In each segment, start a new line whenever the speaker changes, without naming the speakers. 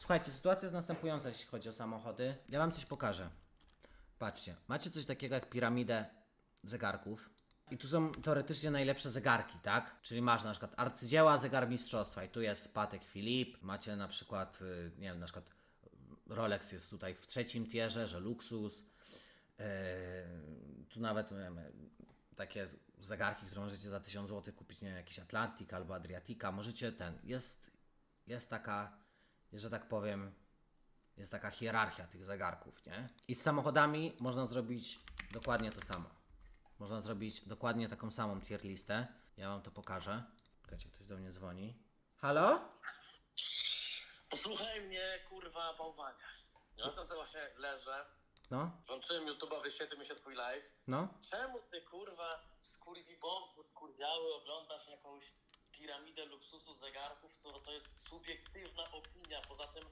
Słuchajcie, sytuacja jest następująca, jeśli chodzi o samochody. Ja wam coś pokażę. Patrzcie, macie coś takiego jak piramidę zegarków. I tu są teoretycznie najlepsze zegarki, tak? Czyli masz na przykład arcydzieła zegar mistrzostwa i tu jest Patek Philippe, macie na przykład, y, nie wiem, na przykład Rolex jest tutaj w trzecim tierze, że luksus. Yy, tu nawet mamy takie zegarki, które możecie za 1000 zł kupić, nie wiem, jakiś Atlantic albo Adriatica. Możecie ten, jest, jest taka, że tak powiem, jest taka hierarchia tych zegarków, nie? I z samochodami można zrobić dokładnie to samo. Można zrobić dokładnie taką samą tier listę. Ja wam to pokażę. Czekajcie, ktoś do mnie dzwoni. Halo?
Posłuchaj mnie, kurwa, bałwania. Ja tam sobie właśnie leżę,
No,
włączyłem YouTube'a, wyświetlił mi się twój live.
no.
Czemu ty, kurwa, skurwibąku, skurwiały, oglądasz jakąś piramidę luksusu zegarków, skoro to jest subiektywna opinia. Poza tym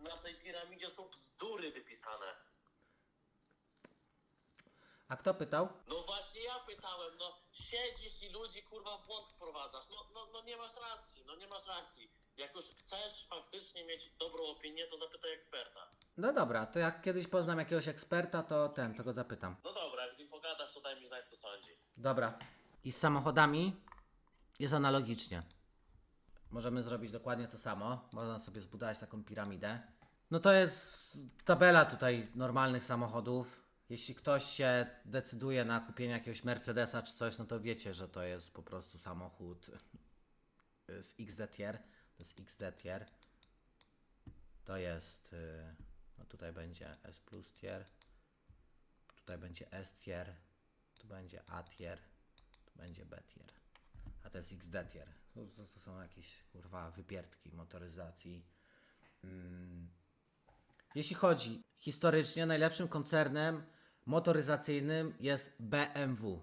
na tej piramidzie są bzdury wypisane.
A kto pytał?
No właśnie ja pytałem, no siedzisz i ludzi, kurwa, w błąd wprowadzasz. No, no, no nie masz racji, no nie masz racji. Jak już chcesz faktycznie mieć dobrą opinię, to zapytaj eksperta.
No dobra, to jak kiedyś poznam jakiegoś eksperta, to ten, to go zapytam.
No dobra, jak z nim pogadasz, to daj mi znać, co sądzi.
Dobra. I z samochodami jest analogicznie. Możemy zrobić dokładnie to samo. Można sobie zbudować taką piramidę. No to jest tabela tutaj normalnych samochodów. Jeśli ktoś się decyduje na kupienie jakiegoś Mercedesa czy coś, no to wiecie, że to jest po prostu samochód z XD tier. To jest XD tier. To jest, y, no tutaj będzie S plus tier. Tutaj będzie S tier. Tu będzie A tier. Tu będzie B tier. A to jest XD tier. To, to, to są jakieś kurwa wypierdki motoryzacji. Mm. Jeśli chodzi historycznie, najlepszym koncernem motoryzacyjnym jest BMW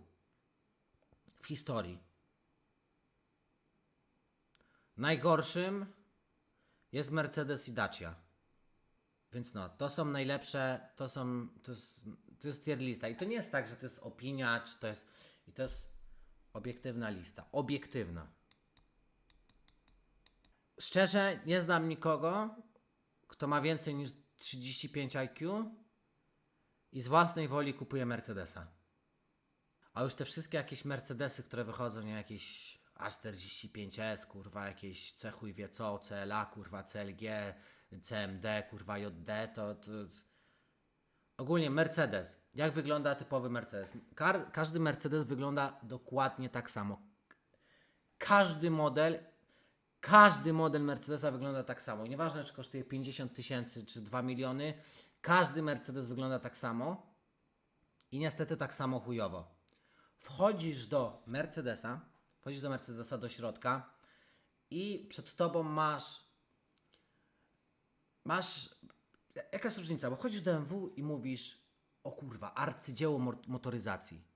w historii. Najgorszym jest Mercedes i Dacia. Więc no, to są najlepsze, to są, to jest, to jest tier lista. I to nie jest tak, że to jest opinia, czy to jest, i to jest obiektywna lista. Obiektywna. Szczerze, nie znam nikogo, kto ma więcej niż 35 IQ i z własnej woli kupuje Mercedesa. A już te wszystkie jakieś Mercedesy, które wychodzą, nie jakieś A45S, kurwa, jakieś cechuj wie co, CLA, kurwa, CLG, CMD, kurwa, JD, to, to... Ogólnie Mercedes. Jak wygląda typowy Mercedes? Każdy Mercedes wygląda dokładnie tak samo. Każdy model, każdy model Mercedesa wygląda tak samo. Nieważne, czy kosztuje 50 tysięcy, czy 2 miliony, każdy Mercedes wygląda tak samo. I niestety tak samo chujowo. Wchodzisz do Mercedesa, wchodzisz do Mercedesa do środka i przed tobą masz masz jaka jest różnica, bo wchodzisz do MW i mówisz o kurwa, arcydzieło motoryzacji.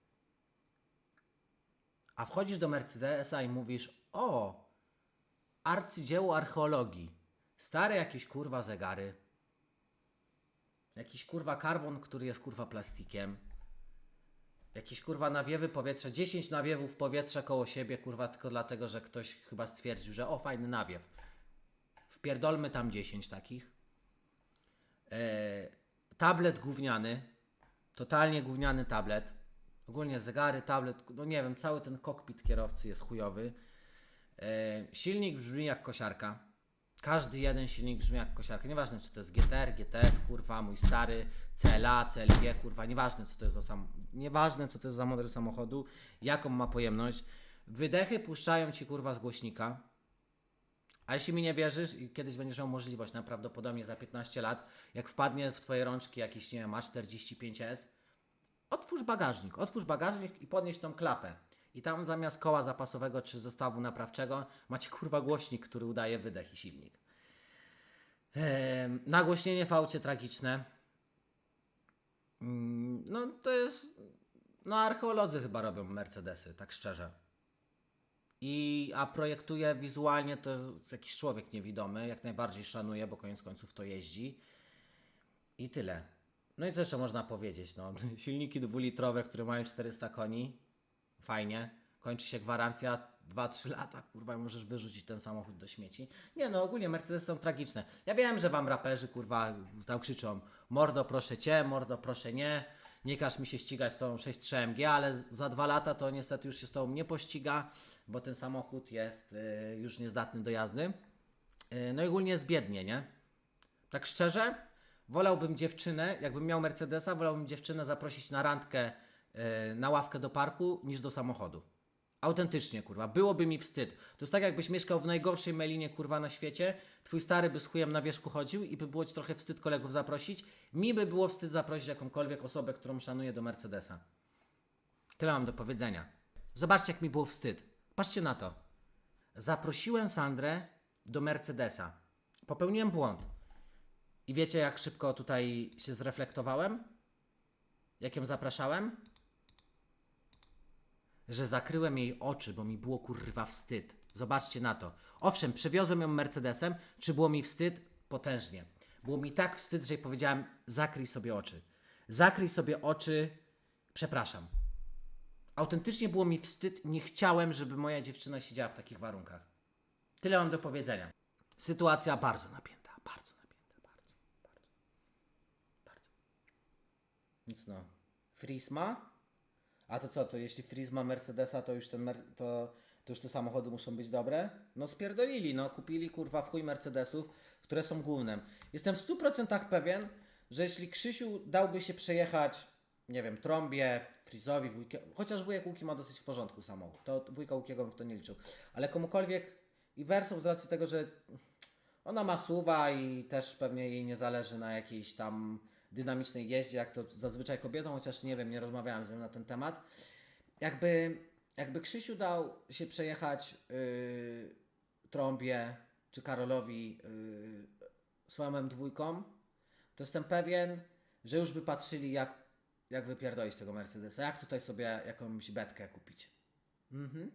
A wchodzisz do Mercedesa i mówisz o arcydzieło archeologii. Stare jakieś kurwa zegary. Jakiś kurwa karbon, który jest kurwa plastikiem. Jakieś kurwa nawiewy powietrza, 10 nawiewów powietrza koło siebie, kurwa, tylko dlatego, że ktoś chyba stwierdził, że o, fajny nawiew. Wpierdolmy tam 10 takich. E, tablet gówniany, totalnie gówniany tablet. Ogólnie zegary, tablet, no nie wiem, cały ten kokpit kierowcy jest chujowy. E, silnik brzmi jak kosiarka. Każdy jeden silnik brzmi jak kosiarka. Nieważne, czy to jest GTR, GTS, kurwa, mój stary, CLA, CLG, kurwa, nieważne, co to jest za sam... Nieważne, co to jest za model samochodu, jaką ma pojemność. Wydechy puszczają ci, kurwa, z głośnika. A jeśli mi nie wierzysz i kiedyś będziesz miał możliwość, najprawdopodobniej za 15 lat, jak wpadnie w twoje rączki jakiś, nie wiem, A45S, otwórz bagażnik, otwórz bagażnik i podnieś tą klapę. I tam zamiast koła zapasowego czy zestawu naprawczego macie kurwa głośnik, który udaje wydech i silnik. Nagłośnienie w aucie tragiczne. Mm, no to jest... No archeolodzy chyba robią Mercedesy, tak szczerze. I, a projektuje wizualnie to jakiś człowiek niewidomy, jak najbardziej szanuję, bo koniec końców to jeździ. I tyle. No i co jeszcze można powiedzieć? No, silniki dwulitrowe, które mają 400 koni, fajnie. Kończy się gwarancja 2-3 lata, kurwa, możesz wyrzucić ten samochód do śmieci. Nie no, ogólnie Mercedesy są tragiczne. Ja wiem, że wam raperzy, kurwa, tam krzyczą mordo proszę cię, mordo proszę nie, nie każ mi się ścigać z tą 6.3 MG, ale za dwa lata to niestety już się z tobą nie pościga, bo ten samochód jest y, już niezdatny do jazdy. Y, no i ogólnie jest biednie, nie? Tak szczerze, wolałbym dziewczynę, jakbym miał Mercedesa, wolałbym dziewczynę zaprosić na randkę e, na ławkę do parku niż do samochodu. Autentycznie, kurwa, byłoby mi wstyd. To jest tak, jakbyś mieszkał w najgorszej melinie, kurwa, na świecie, twój stary by z chujem na wierzchu chodził i by było ci trochę wstyd kolegów zaprosić. Mi by było wstyd zaprosić jakąkolwiek osobę, którą szanuję do Mercedesa. Tyle mam do powiedzenia. Zobaczcie, jak mi było wstyd. Patrzcie na to. Zaprosiłem Sandrę do Mercedesa. Popełniłem błąd. I wiecie, jak szybko tutaj się zreflektowałem? Jak ją zapraszałem? Że zakryłem jej oczy, bo mi było kurwa wstyd. Zobaczcie na to. Owszem, przewiozłem ją Mercedesem. Czy było mi wstyd? Potężnie. Było mi tak wstyd, że jej powiedziałem: zakryj sobie oczy. Zakryj sobie oczy. Przepraszam. Autentycznie było mi wstyd. Nie chciałem, żeby moja dziewczyna siedziała w takich warunkach. Tyle mam do powiedzenia. Sytuacja bardzo napięta. Bardzo napięta. Bardzo. Bardzo. Bardzo. Nic no. Frisma? A to co, to jeśli Frisma Mercedesa, to już ten mer- to, to już te samochody muszą być dobre? No spierdolili, no kupili kurwa w chuj Mercedesów, które są głównym. Jestem w 100% pewien, że jeśli Krzysiu dałby się przejechać, nie wiem, Trąbie, Frizowi, wujkie, chociaż wujek Łuki ma dosyć w porządku samochód, to wujka Łukiego bym w to nie liczył, ale komukolwiek i Versą z racji tego, że ona ma suwa i też pewnie jej nie zależy na jakiejś tam dynamicznej jeździe, jak to zazwyczaj kobietą, chociaż nie wiem, nie rozmawiałem z nią na ten temat. Jakby, jakby Krzysiu dał się przejechać yy, Trąbie czy Karolowi yy, swoją M2, to jestem pewien, że już by patrzyli, jak, jak wypierdolić tego Mercedesa, jak tutaj sobie jakąś betkę kupić. Mhm.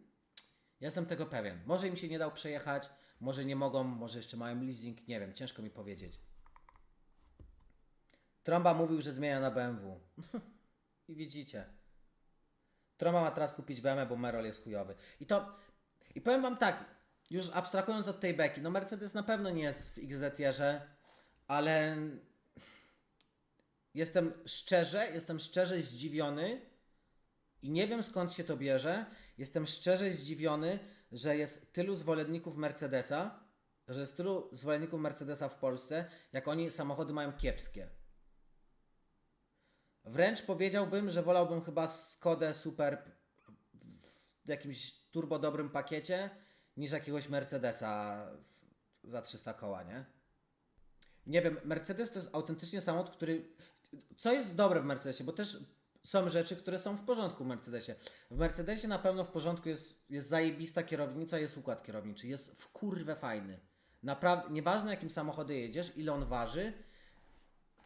Jestem tego pewien. Może im się nie dał przejechać, może nie mogą, może jeszcze mają leasing, nie wiem, ciężko mi powiedzieć. Trąba mówił, że zmienia na BMW. I widzicie. Trąba ma teraz kupić BMW, bo Merol jest chujowy. I to, i powiem wam tak, już abstrahując od tej beki, no Mercedes na pewno nie jest w XD-tierze, ale jestem szczerze, jestem szczerze zdziwiony i nie wiem skąd się to bierze. Jestem szczerze zdziwiony, że jest tylu zwolenników Mercedesa, że jest tylu zwolenników Mercedesa w Polsce, jak oni samochody mają kiepskie. Wręcz powiedziałbym, że wolałbym chyba Skodę Superb w jakimś turbo dobrym pakiecie, niż jakiegoś Mercedesa za 300 koła, nie? Nie wiem, Mercedes to jest autentycznie samochód, który. Co jest dobre w Mercedesie? Bo też są rzeczy, które są w porządku w Mercedesie. W Mercedesie na pewno w porządku jest, jest zajebista kierownica, jest układ kierowniczy. Jest w kurwę fajny. Naprawdę, nieważne jakim samochodem jedziesz, ile on waży,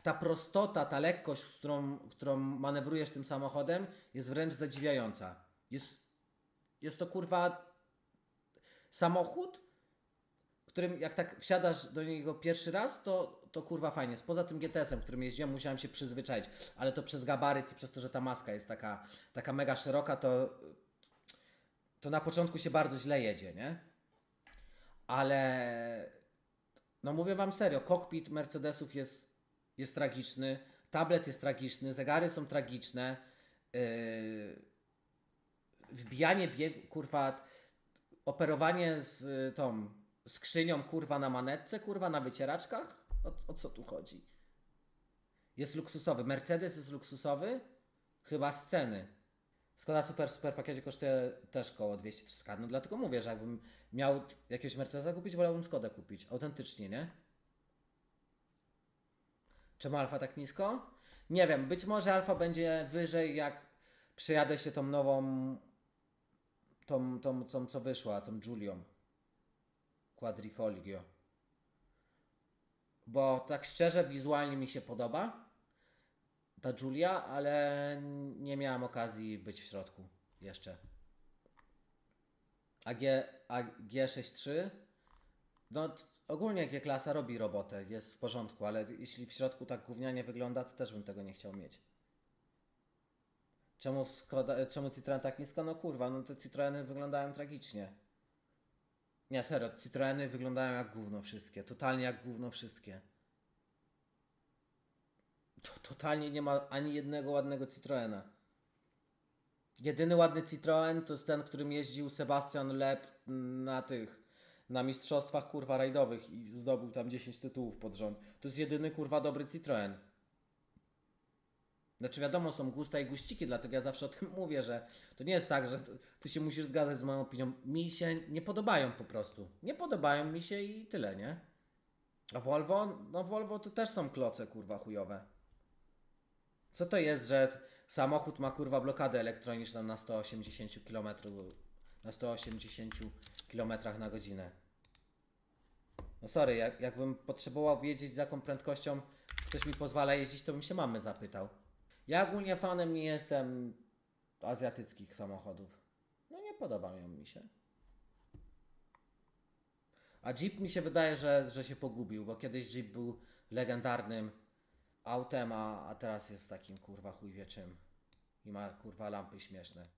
ta prostota, ta lekkość, z którą, którą manewrujesz tym samochodem, jest wręcz zadziwiająca. Jest, jest to kurwa samochód, którym jak tak wsiadasz do niego pierwszy raz, to, to kurwa fajnie. Poza tym GTS-em, którym jeździłem, musiałem się przyzwyczaić, ale to przez gabaryt i przez to, że ta maska jest taka, taka mega szeroka, to, to na początku się bardzo źle jedzie, nie? Ale no mówię wam serio, kokpit Mercedesów jest, jest tragiczny, tablet jest tragiczny, zegary są tragiczne, yy, wbijanie biegu, kurwa, operowanie z y, tą skrzynią, kurwa, na manetce, kurwa, na wycieraczkach? O, o co tu chodzi? Jest luksusowy. Mercedes jest luksusowy? Chyba z ceny. Skoda Super Super pakiecie kosztuje też koło 200 No dlatego mówię, że jakbym miał jakiegoś Mercedesa kupić, wolałbym Skodę kupić. Autentycznie, nie? Czemu Alfa tak nisko? Nie wiem, być może Alfa będzie wyżej, jak przejadę się tą nową, tą, tą, tą co wyszła, tą Julią. Quadrifoglio. Bo tak szczerze, wizualnie mi się podoba ta Julia, ale nie miałem okazji być w środku jeszcze. A, G, a G63? No ogólnie G-klasa robi robotę, jest w porządku, ale jeśli w środku tak gównianie wygląda, to też bym tego nie chciał mieć. Czemu, Skoda, czemu Citroen tak nisko? No kurwa, no te Citroeny wyglądają tragicznie. Nie, serio, Citroeny wyglądają jak gówno wszystkie. Totalnie jak gówno wszystkie. To, totalnie nie ma ani jednego ładnego Citroena. Jedyny ładny Citroen to jest ten, którym jeździł Sebastian Lep na tych, na mistrzostwach kurwa rajdowych i zdobył tam 10 tytułów pod rząd. To jest jedyny kurwa dobry Citroen. Znaczy wiadomo, są gusta i guściki, dlatego ja zawsze o tym mówię, że to nie jest tak, że ty- się musisz zgadzać z moją opinią. Mi się nie podobają po prostu. Nie podobają mi się i tyle, nie? A Volvo? No Volvo to też są kloce kurwa chujowe. Co to jest, że samochód ma kurwa blokadę elektroniczną na 180 km na 180 km na godzinę? No sorry, jak, jakbym potrzebował wiedzieć z jaką prędkością ktoś mi pozwala jeździć, to bym się mamy zapytał. Ja ogólnie fanem nie jestem azjatyckich samochodów. No nie podobają mi się. A Jeep mi się wydaje, że, że się pogubił, bo kiedyś Jeep był legendarnym autem, a, a teraz jest takim kurwa chuj. I ma kurwa lampy śmieszne.